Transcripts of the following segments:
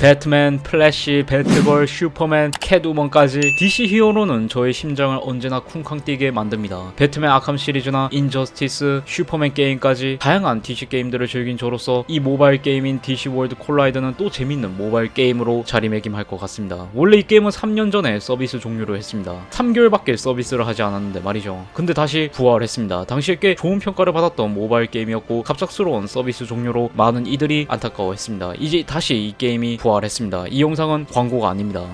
배트맨, 플래시, 배트걸, 슈퍼맨, 캣우먼까지 DC 히어로는 저의 심장을 언제나 쿵쾅 뛰게 만듭니다. 배트맨 아캄 시리즈나 인저스티스, 슈퍼맨 게임까지 다양한 DC 게임들을 즐긴 저로서 이 모바일 게임인 DC 월드 콜라이드는 또 재밌는 모바일 게임으로 자리매김할 것 같습니다. 원래 이 게임은 3년 전에 서비스 종료를 했습니다. 3개월밖에 서비스를 하지 않았는데 말이죠. 근데 다시 부활했습니다. 당시에 꽤 좋은 평가를 받았던 모바일 게임이었고 갑작스러운 서비스 종료로 많은 이들이 안타까워했습니다. 이제 다시 이 게임이 부활 했습니다. 이 영상은 광고가 아닙니다.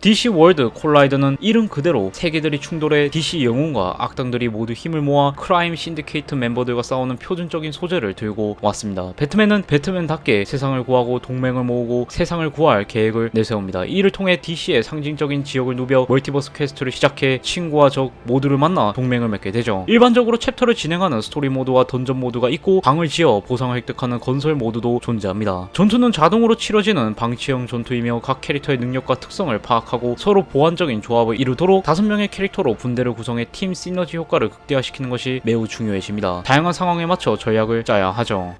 DC 월드 콜라이드는 이름 그대로 세계들이 충돌해 DC 영웅과 악당들이 모두 힘을 모아 크라임 신디케이트 멤버들과 싸우는 표준적인 소재를 들고 왔습니다. 배트맨은 배트맨답게 세상을 구하고 동맹을 모으고 세상을 구할 계획을 내세웁니다. 이를 통해 DC의 상징적인 지역을 누벼 멀티버스 퀘스트를 시작해 친구와 적 모두를 만나 동맹을 맺게 되죠. 일반적으로 챕터를 진행하는 스토리 모드와 던전 모드가 있고 방을 지어 보상을 획득하는 건설 모드도 존재합니다. 전투는 자동으로 치러지는 방치형 전투이며 각 캐릭터의 능력과 특성을 파악 하고 서로 보완적인 조합을 이루도록 다섯 명의 캐릭터로 분대를 구성해 팀 시너지 효과를 극대화시키는 것이 매우 중요해집니다. 다양한 상황에 맞춰 전략을 짜야 하죠.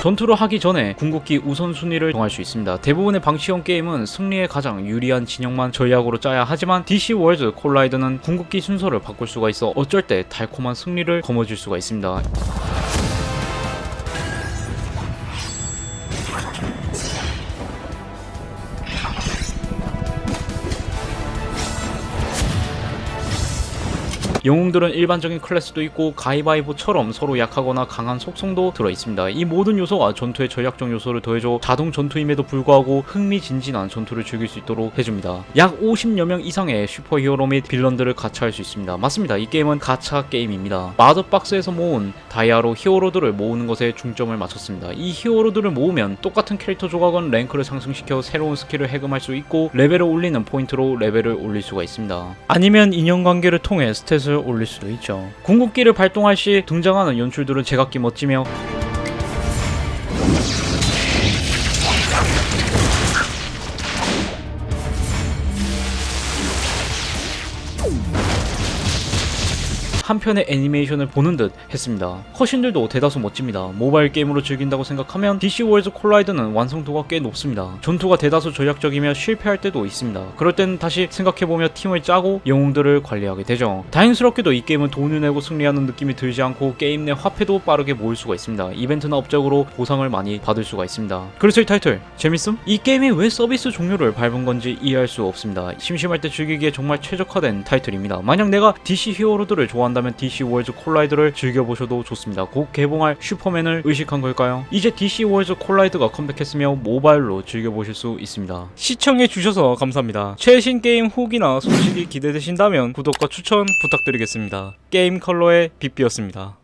전투를 하기 전에 궁극기 우선순위를 정할 수 있습니다. 대부분의 방치형 게임은 승리에 가장 유리한 진영만 전략으로 짜야 하지만 DC 월드 콜라이드는 궁극기 순서를 바꿀 수가 있어 어쩔 때 달콤한 승리를 거머쥘 수가 있습니다. 영웅들은 일반적인 클래스도 있고 가이바이보처럼 서로 약하거나 강한 속성도 들어 있습니다. 이 모든 요소가 전투의 전략적 요소를 더해줘 자동 전투임에도 불구하고 흥미진진한 전투를 즐길 수 있도록 해줍니다. 약 50여 명 이상의 슈퍼히어로 및 빌런들을 가차할 수 있습니다. 맞습니다. 이 게임은 가차 게임입니다. 마더박스에서 모은 다이아로 히어로들을 모으는 것에 중점을 맞췄습니다. 이 히어로들을 모으면 똑같은 캐릭터 조각은 랭크를 상승시켜 새로운 스킬을 해금할 수 있고 레벨을 올리는 포인트로 레벨을 올릴 수가 있습니다. 아니면 인연관계를 통해 스탯을 올릴 수도 있죠. 궁극기를 발동할 시 등장하는 연출들은 제각기 멋지며 한 편의 애니메이션을 보는 듯 했습니다. 컷신들도 대다수 멋집니다. 모바일 게임으로 즐긴다고 생각하면 DC 월드 콜라이드는 완성도가 꽤 높습니다. 전투가 대다수 전략적이며 실패할 때도 있습니다. 그럴 때는 다시 생각해보며 팀을 짜고 영웅들을 관리하게 되죠. 다행스럽게도 이 게임은 돈을 내고 승리하는 느낌이 들지 않고 게임 내 화폐도 빠르게 모을 수가 있습니다. 이벤트나 업적으로 보상을 많이 받을 수가 있습니다. 그래서 이 타이틀 재밌음? 이 게임이 왜 서비스 종료를 밟은 건지 이해할 수 없습니다. 심심할 때 즐기기에 정말 최적화된 타이틀입니다. 만약 내가 DC 히어로들을 좋아한다 면 DC 월드 콜라이드를 즐겨보셔도 좋습니다. 곧 개봉할 슈퍼맨을 의식한 걸까요? 이제 DC 월드 콜라이드가 컴백했으며 모바일로 즐겨보실 수 있습니다. 시청해주셔서 감사합니다. 최신 게임 후기나 소식이 기대되신다면 구독과 추천 부탁드리겠습니다. 게임 컬러의 빗비였습니다.